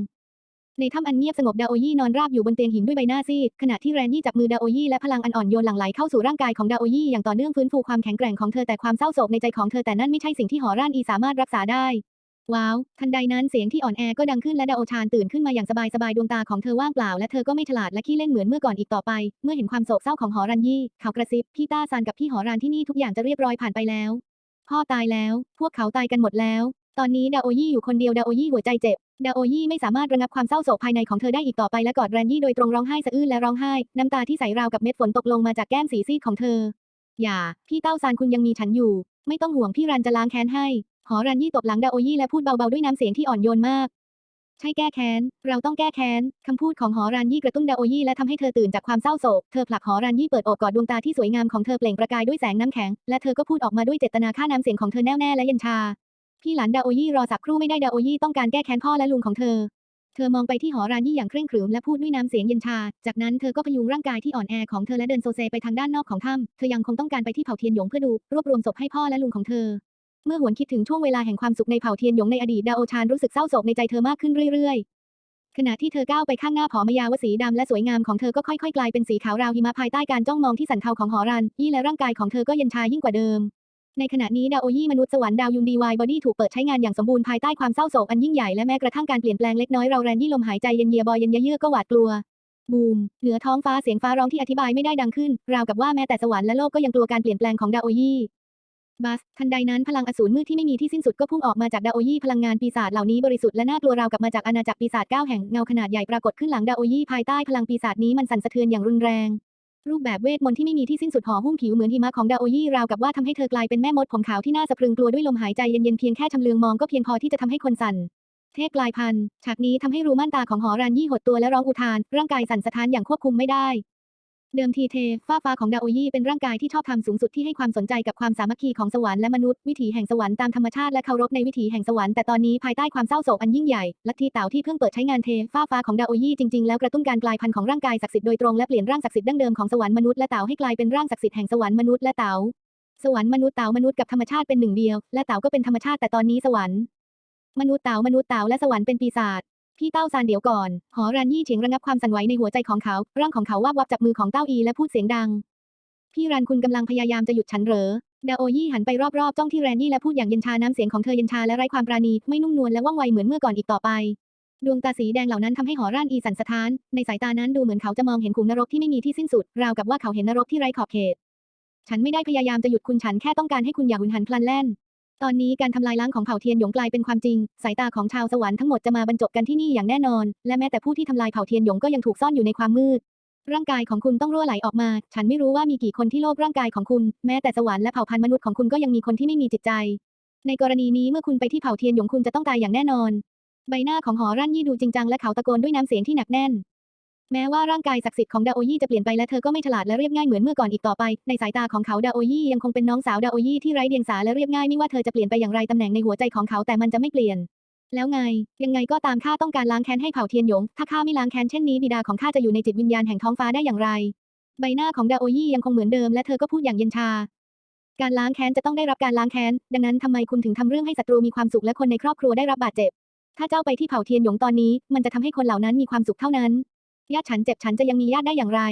ในถ้ำอันเงียบสงบดาโอยี่นอนราบอยู่บนเตียงหินด้วยใบหน้าซีดขณะที่แรนนี่จับมือดาโอยี่และพลังอันอ่อนโยนหลั่งไหลเข้าสู่ร่างกายของดาโอยี่อย่างต่อเนื่องฟื้นฟูความแข็งแกร่งของเธอแต่ความเศร้าโศกในใจของเธอแต่นั่นไม่ใช่สิ่งที่หอร่านอีสามารถรักษาได้ ว้าว ทันใดนั้นเสียงที่อ่อนแอก็ดังขึ้นและดาโอชานตื่นขึ้นมาอย่างสบายสบายๆดวงตาของเธอว่างเปล่าและเธอก็ไม่ฉลาดและขี้เล่นเหมือนเมื่อก่อนอีกต่อไป เมื่อเห็นความโศกเศร้าของหอรันยี่เขากระซิบพี่ต้าซานกับพี่หอรันที่นี่ทุกอย่างจะเรียบร้อยผ่านไปแล้ว พ่อตายแล้ว พวกเขาตายกันหมดแล้ว ตอนนี้ดาโอยี่อยู่คนเดียวดาโอยี่หัวใจเจ็บ ดาโอยี่ไม่สามารถระงับความเศร้าโศกภายในของเธอได้อีกต่อไปและกอดแรนยี่โดยตรงร้องไห้สะอื้นและร้องไห้ น้ำตาที่ใสราวกับเม็ดฝนตกลงมาจากแก้มสีซีดของเธอ อย่า พี่เต้าซานคุณยังมีฉันอยู่ ไม่ต้องห่วงพี่รันจะล้างแค้นให้ หอรันยี่ตบหลังดาโอยี่และพูดเบาๆด้วยน้ำเสียงที่อ่อนโยนมาก ใช่แก้แค้น เราต้องแก้แค้น คำพูดของหอรันยี่กระตุ้นดาโอยี่และทำให้เธอตื่นจากความเศร้าโศก เธอผลักหอรันยี่เปิดอบกอดดวงตาที่สวยงามของเธอเปล่งประกายด้วยแสงน้ำแข็ง และเธอก็พูดออกมาด้วยเจตนาฆ่าน้ำเสียงของเธอแน่วแน่และเย็นชา พี่หลานดาโอยี่รอสักครู่ไม่ได้ดาโอยี่ต้องการแก้แค้นพ่อและลุงของเธอ เธอมองไปที่หอรานยี่อย่างเคร่งขรึมและพูดด้วยน้ำเสียงเย็นชา จากนั้นเธอก็พยุงร่างกายที่อ่อนแอของเธอและเดินโซเซไปทางด้านนอกของถ้ำเธอยังคงต้องการไปที่เผ่าเทียนหยงเพื่อดูรวบรวมศพให้พ่อและลุงของเธอ เมื่อหวนคิดถึงช่วงเวลาแห่งความสุขในเผ่าเทียนหยงในอดีตดาโอชานรู้สึกเศร้าโศกในใจเธอมากขึ้นเรื่อยๆ ขณะที่เธอก้าวไปข้างหน้าผอมยาวสีดำและสวยงามของเธอก็ค่อยๆกลายเป็นสีขาวราวหิมะภายใต้การจ้องมองที่สันเทาของหอรันยี่และร่างกายของเธอก็เย็นชายิ่งกว่าเดิม ในขณะนี้ดาวโอยี่มนุษย์สวรรค์ดาวยุนดีวายบอดี้ถูกเปิดใช้งานอย่างสมบูรณ์ภายใต้ความเศร้าโศกอันยิ่งใหญ่และแม้กระทั่งการเปลี่ยนแปลงเล็กน้อยเราแรนยี่ลมหายใจเย็นเยียบอยเย็นเยือกก็หวาดกลัว บูม เหนือท้องฟ้าเสียงฟ้าร้องที่อธิบายไม่ได้ดังขึ้น ราวกับว่าแม้แต่สวรรค์และโลกก็ยังกลัวการเปลี่ยนแปลงของดาวโอยี่บัสทันใดนั้นพลังอสูรมืดที่ไม่มีที่สิ้นสุดก็พุ่งออกมาจากดาโอยี่พลังงานปีศาจเหล่านี้บริสุทธิ์และน่ากลัวราวกับมาจากอาณาจักรปีศาจเก้าแห่งเงาขนาดใหญ่ปรากฏขึ้นหลังดาโอยี่ภายใต้พลังปีศาจนี้มันสั่นสะเทือนอย่างรุนแรง รูปแบบเวทมนต์ที่ไม่มีที่สิ้นสุดห่อหุ้มผิวเหมือนหิมะของดาโอยี่ราวกับว่าทำให้เธอกลายเป็นแม่มดผมขาวที่น่าสะพรึงกลัวด้วยลมหายใจเย็นๆเพียงแค่ชำเลืองมองก็เพียงพอที่จะทำให้คนสั่นเทพกลายพันธุ์ฉากนี้ทำให้รูม่านตาของหอรันยี่หดตัวและร้องอุทาน ร่างกายสั่นสะท้านอย่างควบคุมไม่ได้ เดิมทีเทฟ้าฟ้าของดาโอยี่เป็นร่างกายที่ชอบทำสูงสุดที่ให้ความสนใจกับความสามัคคีของสวรรค์และมนุษย์วิถีแห่งสวรรค์ตามธรรมชาติและเคารพในวิถีแห่งสวรรค์แต่ตอนนี้ภายใต้ความเศร้าโศกอันยิ่งใหญ่ลัทธิเต่าที่เพิ่งเปิดใช้งานเทฟ้าฟ้าของดาโอยี่จริงๆแล้วกระตุ้นการกลายพันธุ์ของร่างกายศักดิ์สิทธิ์โดยตรงและเปลี่ยนร่างศักดิ์สิทธิ์ดั้งเดิมของสวรรค์มนุษย์และเต่าให้กลายเป็นร่างศักดิ์สิทธิ์แห่งสวรรค์มนุษย์และเต่าสวรรค์มนุษย์เต่ามนุษย์กับธรรมชาติเป็นหนึ่งเดียวและเต่าก็เป็นธรรมชาติแต่ตอนนี้สวรรค์มนุษย์เต่ามนุษย์เต่าและสวรรค์เป็นปีศาจ พี่เต้าซานเดี๋ยวก่อน หอรันยี่เฉียงระงับความสั่นไหวในหัวใจของเขา ร่างของเขาวาบวับจับมือของเต้าอีและพูดเสียงดัง พี่รันคุณกำลังพยายามจะหยุดฉันเหรอ ดาโอยี่หันไปรอบๆจ้องที่แรนนี่และพูดอย่างเย็นชาน้ำเสียงของเธอเย็นชาและไร้ความปราณีไม่นุ่มนวลและว่องไวเหมือนเมื่อก่อนอีกต่อไป ดวงตาสีแดงเหล่านั้นทำให้หอร่านอีสั่นสะท้าน ในสายตานั้นดูเหมือนเขาจะมองเห็นขุมนรกที่ไม่มีที่สิ้นสุด ราวกับว่าเขาเห็นนรกที่ไร้ขอบเขต ฉันไม่ได้พยายามจะหยุดคุณฉันแค่ต้องการให้คุณอย่าหุนหันพลันแล่น ตอนนี้การทำลายล้างของเผ่าเทียนหยงกลายเป็นความจริง สายตาของชาวสวรรค์ทั้งหมดจะมาบรรจบกันที่นี่อย่างแน่นอน และแม้แต่ผู้ที่ทำลายเผ่าเทียนหยงก็ยังถูกซ่อนอยู่ในความมืด ร่างกายของคุณต้องรั่วไหลออกมา ฉันไม่รู้ว่ามีกี่คนที่โลภร่างกายของคุณ แม้แต่สวรรค์และเผ่าพันธุ์มนุษย์ของคุณก็ยังมีคนที่ไม่มีจิตใจ ในกรณีนี้เมื่อคุณไปที่เผ่าเทียนหยงคุณจะต้องตายอย่างแน่นอน ใบหน้าของหอรั่นยี่ดูจริงจังและเขาตะโกนด้วยน้ำเสียงที่หนักแน่น แม้ว่าร่างกายศักดิ์สิทธิ์ของดาโอยี่จะเปลี่ยนไปและเธอก็ไม่ฉลาดและเรียบง่ายเหมือนเมื่อก่อนอีกต่อไป ในสายตาของเขาดาโอยี่ยังคงเป็นน้องสาวดาโอยี่ที่ไร้เดียงสาและเรียบง่ายไม่ว่าเธอจะเปลี่ยนไปอย่างไรตำแหน่งในหัวใจของเขาแต่มันจะไม่เปลี่ยน แล้วไง ยังไงก็ตามข้าต้องการล้างแค้นให้เผ่าเทียนหยง ถ้าข้าไม่ล้างแค้นเช่นนี้บิดาของข้าจะอยู่ในจิตวิญญาณแห่งท้องฟ้าได้อย่างไร ใบหน้าของดาโอยี่ยังคงเหมือนเดิมและเธอก็พูดอย่างเย็นชาการล้างแค้นจะต้องได้รับการล้างแค้น ดังนั้นทำไมคุณถึงทำเรื่องให้ศัตรูมีความสุขและคนในครอบครัวได้รับบาดเจ็บ ถ้าเจ้าไปที่เผ่าเทียนหยงตอนนี้ มันจะทำให้คนเหล่านั้นมีความสุขเท่านั้น ญาติฉันเจ็บฉันจะยังมีญาติได้อย่างไร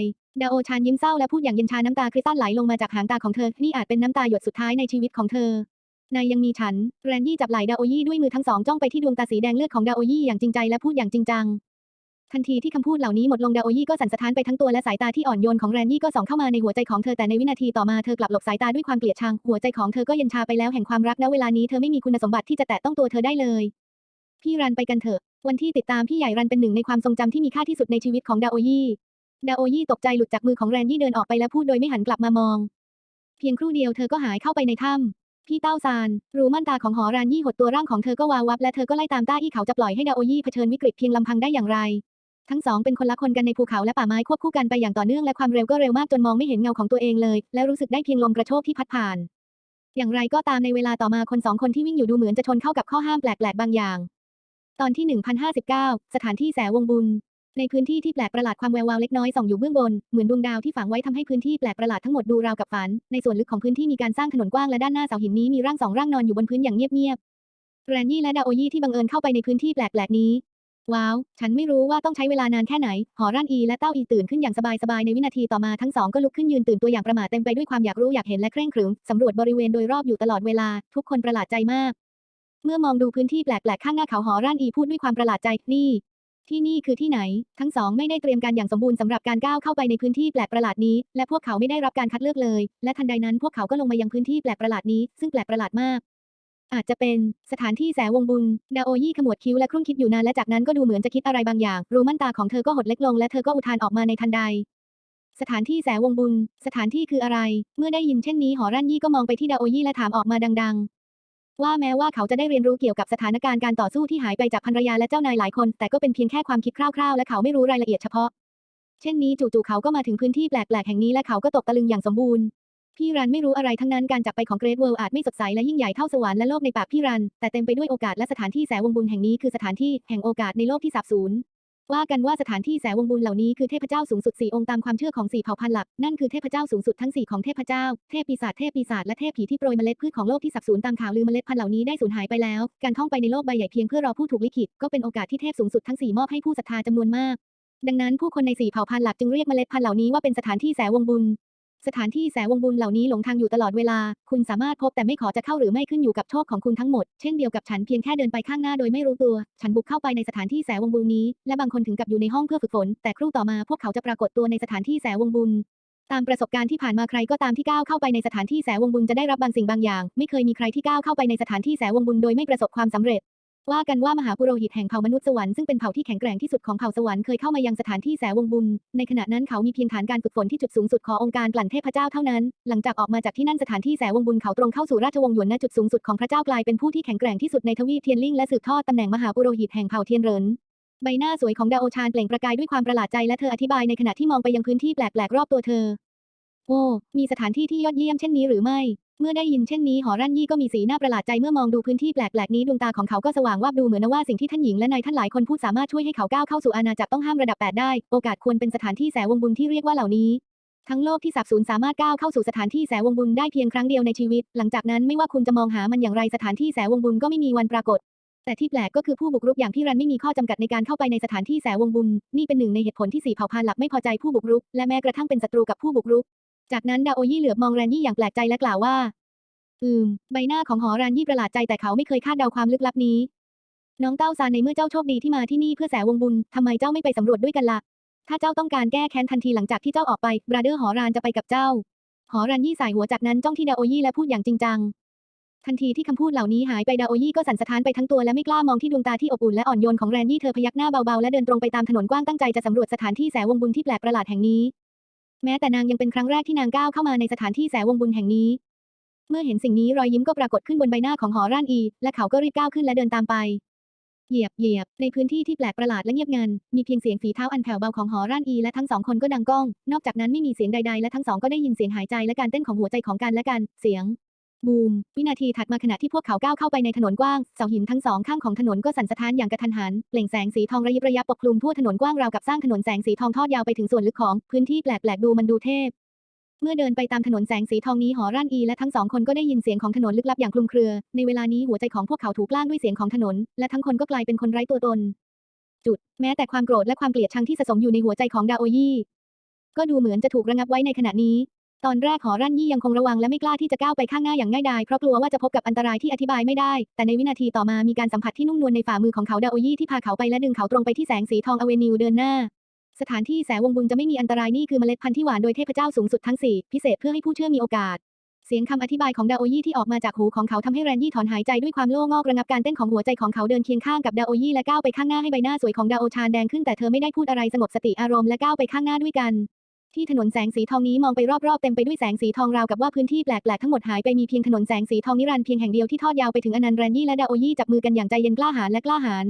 ดาโอชานยิ้มเศร้าและพูดอย่างเย็นชาน้ำตาคริสตัลไหลลงมาจากหางตาของเธอ นี่อาจเป็นน้ำตาหยดสุดท้ายในชีวิตของเธอนายยังมีฉัน แรนยี่จับไหล่ดาโอยี่ด้วยมือทั้งสองจ้องไปที่ดวงตาสีแดงเลือดของดาโอยี่อย่างจริงใจและพูดอย่างจริงจัง ทันทีที่คำพูดเหล่านี้หมดลงดาโอยี่ก็สั่นสะท้านไปทั้งตัวและสายตาที่อ่อนโยนของแรนยี่ก็ส่องเข้ามาในหัวใจของเธอแต่ในวินาทีต่อมาเธอกลับหลบสายตาด้วยความเกลียดชัง หัวใจของเธอก็เย็นชาไปแล้วแห่งความรักณเวลานี้เธอไม่มีคุณสมบัติที่จะแตะต้องตัวเธอได้เลย พี่รันไปกันเถอะ วันที่ติดตามพี่ใหญ่รันเป็นหนึ่งในความทรงจำที่มีค่าที่สุดในชีวิตของดาโอยี่ ดาโอยี่ตกใจหลุดจากมือของแรนยี่เดินออกไปและพูดโดยไม่หันกลับมามอง เพียงครู่เดียวเธอก็หายเข้าไปในถ้ำพี่เต้าซาน รู้มั่นตาของหอรานยี่หดตัวร่างของเธอก็วาววับและเธอก็ไล่ตามต้าอี้เขาจะปล่อยให้ดาโอยี่เผชิญวิกฤตเพียงลำพังได้อย่างไร ทั้งสองเป็นคนละคนกันในภูเขาและป่าไม้ควบคู่กันไปอย่างต่อเนื่องและความเร็วก็เร็วมากจนมองไม่เห็นเงาของตัวเองเลย และรู้สึกได้เพียงลมกระโชกที่พัดผ่าน อย่างไรก็ตามในเวลาต่อมาคนสองคนที่วิ่งอยู่ดูเหมือนจะชนเข้ากับข้อห้ามแปลกๆบางอย่าง ตอนที่ 1059 สถานที่แสวงบุญ ในพื้นที่ที่แปลกประหลาดความแวววาวเล็กน้อยส่องอยู่เบื้องบน เหมือนดวงดาวที่ฝังไว้ทำให้พื้นที่แปลกประหลาดทั้งหมดดูราวกับฝัน ในส่วนลึกของพื้นที่มีการสร้างถนนกว้างและด้านหน้าเสาหินนี้มีร่างสองร่างนอนอยู่บนพื้นอย่างเงียบๆแรนนี่และดาโอยี่ที่บังเอิญเข้าไปในพื้นที่แปลกๆนี้ ว้าว ฉันไม่รู้ว่าต้องใช้เวลานานแค่ไหน หอร่านอีและเต้าอีตื่นขึ้นอย่างสบายๆในวินาทีต่อมาทั้งสองก็ลุกขึ้นยืนตื่นตัวอย่างประหม่าเต็มไปด้วยความอยากรู้อยากเห็นและเคร่งครึมสำรวจบริเวณโดยรอบอยู่ตลอดเวลา ทุกคนประหลาดใจมาก เมื่อมองดูพื้นที่แปลกๆ ข้างหน้าเขาหอร่านอีพูดด้วยความประหลาดใจ นี่ ที่นี่คือที่ไหน ทั้งสองไม่ได้เตรียมการอย่างสมบูรณ์สำหรับการก้าวเข้าไปในพื้นที่แปลกประหลาดนี้ และพวกเขาไม่ได้รับการคัดเลือกเลย และทันใดนั้นพวกเขาก็ลงมายังพื้นที่แปลกประหลาดนี้ ซึ่งแปลกประหลาดมาก อาจจะเป็นสถานที่แสวงบุญ ดาโอยี่ขมวดคิ้วและครุ่นคิดอยู่นานและจากนั้นก็ดูเหมือนจะคิดอะไรบางอย่าง รูมั่นตาของเธอก็หดเล็กลงและเธอก็อุทานออกมาในทันใดสถานที่แสวงบุญ สถานที่คืออะไร เมื่อได้ยินเช่นนี้หอรั่นยี่ก็มองไปที่ดาโอยี่และถามออกมาดังๆ ว่าแม้ว่าเขาจะได้เรียนรู้เกี่ยวกับสถานการณ์การต่อสู้ที่หายไปจากภรรยาและเจ้านายหลายคน แต่ก็เป็นเพียงแค่ความคิดคร่าวๆ และเขาไม่รู้รายละเอียดเฉพาะ เช่นนี้จู่ๆเขาก็มาถึงพื้นที่แปลกๆแห่งนี้และเขาก็ตกตะลึงอย่างสมบูรณ์พี่รันไม่รู้อะไรทั้งนั้นการจากไปของเกรทเวิลด์อาจไม่สดใสและยิ่งใหญ่เท่าสวรรค์และโลกในปากพี่รัน แต่เต็มไปด้วยโอกาสและสถานที่แสวงบุญแห่งนี้คือสถานที่แห่งโอกาสในโลกที่สับสูญ ว่ากันว่าสถานที่แสวงบุญเหล่านี้คือเทพเจ้าสูงสุดสี่องค์ตามความเชื่อของสี่เผ่าพันธุ์หลัก นั่นคือเทพเจ้าสูงสุดทั้งสี่ของเทพเจ้า เทพปีศาจ เทพปีศาจและเทพผีที่โปรยเมล็ดพืชของโลกที่สับสูญตามข่าวลือเมล็ดพันธุ์เหล่านี้ได้สูญหายไปแล้ว การท่องไปในโลกใบใหญ่เพียงเพื่อรอผู้ถูกลิขิตก็เป็นโอกาสที่เทพสูงสุดทั้งสี่มอบให้ผู้ศรัทธาจำนวนมากดังนั้นผู้คนในสี่เผ่าพันธุ์หลักจึงเรียกเมล็ดพันธุ์เหล่านี้ว่าเป็นสถานที่แสวงบุญ สถานที่แสวงบุญเหล่านี้หลงทางอยู่ตลอดเวลา คุณสามารถพบแต่ไม่ขอจะเข้าหรือไม่ขึ้นอยู่กับโชคของคุณทั้งหมด เช่นเดียวกับฉันเพียงแค่เดินไปข้างหน้าโดยไม่รู้ตัว ฉันบุกเข้าไปในสถานที่แสวงบุญนี้ และบางคนถึงกับอยู่ในห้องเพื่อฝึกฝน แต่ครู่ต่อมาพวกเขาจะปรากฏตัวในสถานที่แสวงบุญตามประสบการณ์ที่ผ่านมาใครก็ตามที่ก้าวเข้าไปในสถานที่แสวงบุญจะได้รับบางสิ่งบางอย่าง ไม่เคยมีใครที่ก้าวเข้าไปในสถานที่แสวงบุญโดยไม่ประสบความสำเร็จ ว่ากันว่ามหาปุโรหิตแห่งเผ่ามนุษย์สวรรค์ซึ่งเป็นเผ่าที่แข็งแกร่งที่สุดของเผ่าสวรรค์เคยเข้ามายังสถานที่แสวงบุญ ในขณะนั้นเขามีเพียงฐานการฝึกฝนที่จุดสูงสุดขององค์การกลั่นเทพเจ้าเท่านั้น หลังจากออกมาจากที่นั่นสถานที่แสวงบุญเขาตรงเข้าสู่ราชวงศ์หยวนณจุดสูงสุดของพระเจ้ากลายเป็นผู้ที่แข็งแกร่งที่สุดในทวีปเทียนลิงและสืบทอดตำแหน่งมหาปุโรหิตแห่งเผ่าเทียนเหรินใบหน้าสวยของดาโอชานเปล่งประกายด้วยความประหลาดใจและเธออธิบายในขณะที่มองไปยังพื้นที่แปลกๆรอบตัวเธอ โอ้ มีสถานที่ที่ยอดเยี่ยมเช่นนี้หรือไม่ เมื่อได้ยินเช่นนี้หอรั่นยี่ก็มีสีหน้าประหลาดใจเมื่อมองดูพื้นที่แปลกๆนี้ดวงตาของเขาก็สว่างวาบดูเหมือนว่าสิ่งที่ท่านหญิงและนายท่านหลายคนพูดสามารถช่วยให้เขาก้าวเข้าสู่อาณาจักรต้องห้ามระดับ 8 ได้ โอกาสควรเป็นสถานที่แสวงบุญที่เรียกว่าเหล่านี้ทั้งโลกที่สับสูญสามารถก้าวเข้าสู่สถานที่แสวงบุญได้เพียงครั้งเดียวในชีวิต หลังจากนั้นไม่ว่าคุณจะมองหามันอย่างไรสถานที่แสวงบุญก็ไม่มีวันปรากฏ แต่ที่แปลกก็คือผู้บุกรุกอย่างพี่รันไม่มีข้อจำกัดในการเข้าไปในสถานที่แสวงบุญ นี่เป็นหนึ่งในเหตุผลที่สี่เผ่าพันธุ์หลักไม่พอใจผู้บุกรุก และแม้กระทั่งเป็นศัตรูกับผู้บุกรุก จากนั้นดาโอยี่เหลือบมองแรนยี่อย่างแปลกใจและกล่าวว่า อืม ใบหน้าของหอรานยี่ประหลาดใจแต่เขาไม่เคยคาดเดาความลึกลับนี้ น้องเต้าซานในเมื่อเจ้าโชคดีที่มาที่นี่เพื่อแสวงบุญทำไมเจ้าไม่ไปสำรวจด้วยกันละ่ะ ถ้าเจ้าต้องการแก้แค้นทันทีหลังจากที่เจ้าออกไปบราเดอร์หอรานจะไปกับเจ้า หอรานยี่สายหัวจากนั้นจ้องที่ดาโอยี่และพูดอย่างจริงจัง ทันทีที่คำพูดเหล่านี้หายไปดาโอยี่ก็สั่นสะท้านไปทั้งตัวและไม่กล้ามองที่ดวงตาที่อบอุ่นและอ่อนโยนของแรนยี่เธอพยักหน้าเบาๆและเดินตรงไปตามถนนกว้างตั้งใจจะสำรวจสถานที่แสวงบุญที่แปลกประหลาดแห่งนี้ แม้แต่นางยังเป็นครั้งแรกที่นางก้าวเข้ามาในสถานที่แสวงบุญแห่งนี้ เมื่อเห็นสิ่งนี้รอยยิ้มก็ปรากฏขึ้นบนใบหน้าของหอร่านอี และเขาก็รีบก้าวขึ้นและเดินตามไป เหยียบเหยียบ ในพื้นที่ที่แปลกประหลาดและเงียบงัน มีเพียงเสียงฝีเท้าอันแผ่วเบาของหอร่านอีและทั้งสองคนก็ดังก้อง นอกจากนั้นไม่มีเสียงใดๆ และทั้งสองก็ได้ยินเสียงหายใจและการเต้นของหัวใจของกันและกัน เสียง บูม วินาทีถัดมาขณะที่พวกเขาก้าวเข้าไปในถนนกว้าง เสาหินทั้งสองข้างของถนนก็สั่นสะท้านอย่างกระทันหัน เปล่งแสงสีทองระยิบระยับปกคลุมทั่วถนนกว้างราวกับสร้างถนนแสงสีทองทอดยาวไปถึงส่วนลึกของพื้นที่แปลกๆดูมันดูเทพ เมื่อเดินไปตามถนนแสงสีทองนี้หอร่านอีและทั้งสองคนก็ได้ยินเสียงของถนนลึกลับอย่างคลุมเครือ ในเวลานี้หัวใจของพวกเขาถูกล่างด้วยเสียงของถนน และทั้งคนก็กลายเป็นคนไร้ตัวตน จุด แม้แต่ความโกรธและความเกลียดชังที่สะสมอยู่ในหัวใจของดาโอยี่ก็ดูเหมือนจะถูกระงับไว้ในขณะนี้ ตอนแรกหอร่นยี่ยังคงระวังและไม่กล้าที่จะก้าวไปข้างหน้าอย่างง่ายดายเพราะกลัวว่าจะพบกับอันตรายที่อธิบายไม่ได้ แต่ในวินาทีต่อมามีการสัมผัสที่นุ่มนวลในฝ่ามือของเขาดาโอยี่ที่พาเขาไปและดึงเขาตรงไปที่แสงสีทองอเวนิวเดินหน้า สถานที่แสวงบุญจะไม่มีอันตรายนี่คือเมล็ดพันธุ์ที่หวานโดยเทพเจ้าสูงสุดทั้งสี่พิเศษเพื่อให้ผู้เชื่อมีโอกาส เสียงคำอธิบายของดาโอยี่ที่ออกมาจากหูของเขาทำให้แรนยี่ถอนหายใจด้วยความโล่งอกระงับการเต้นของหัวใจของเขาเดินเคียงข้างกับดาโอยี่และก้าวไปข้างหน้าให้ใบหน้าสวยของดาโอชานแดงขึ้นแต่เธอไม่ได้พูดอะไรสงบสติอารมณ์และก้าวไปข้างหน้าด้วยกัน ที่ถนนแสงสีทองนี้มองไปรอบๆเต็มไปด้วยแสงสีทองราวกับว่าพื้นที่แปลกๆทั้งหมดหายไปมีเพียงถนนแสงสีทองนิรันดร์เพียงแห่งเดียวที่ทอดยาวไปถึงอนันต์แรนยี่และดาโอยี่จับมือกันอย่างใจเย็นกล้าหาญและกล้าหาญ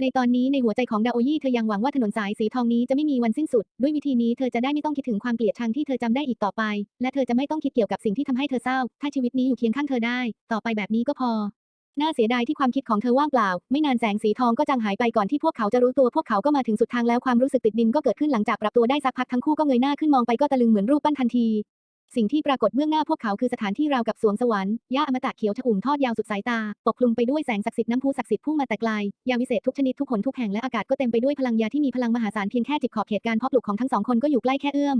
ในตอนนี้ในหัวใจของดาโอยี่เธอยังหวังว่าถนนสายสีทองนี้จะไม่มีวันสิ้นสุด ด้วยวิธีนี้เธอจะได้ไม่ต้องคิดถึงความเกลียดชังที่เธอจำได้อีกต่อไป และเธอจะไม่ต้องคิดเกี่ยวกับสิ่งที่ทำให้เธอเศร้า ถ้าชีวิตนี้อยู่เคียงข้างเธอได้ ต่อไปแบบนี้ก็พอ น่าเสียดายที่ความคิดของเธอว่างเปล่า ไม่นานแสงสีทองก็จางหายไปก่อนที่พวกเขาจะรู้ตัวพวกเขาก็มาถึงสุดทางแล้วความรู้สึกติดดินก็เกิดขึ้นหลังจากปรับตัวได้สักพักทั้งคู่ก็เงยหน้าขึ้นมองไปก็ตะลึงเหมือนรูปปั้นทันที สิ่งที่ปรากฏเบื้องหน้าพวกเขาคือสถานที่ราวกับสวงสวรรค์หญ้าอมตะเขียวชอุ่มทอดยาวสุดสายตา ปกคลุมไปด้วยแสงศักดิ์สิทธิ์น้ำพุศักดิ์สิทธิ์พุ่งมาแต่ไกลยาวิเศษทุกชนิดทุกหนทุกแห่งและอากาศก็เต็มไปด้วยพลังยาที่มีพลังมหาศาลเพียงแค่จิบขอบเขตการเพาะปลูกของทั้งสองคนก็อยู่ใกล้แค่เอื้อม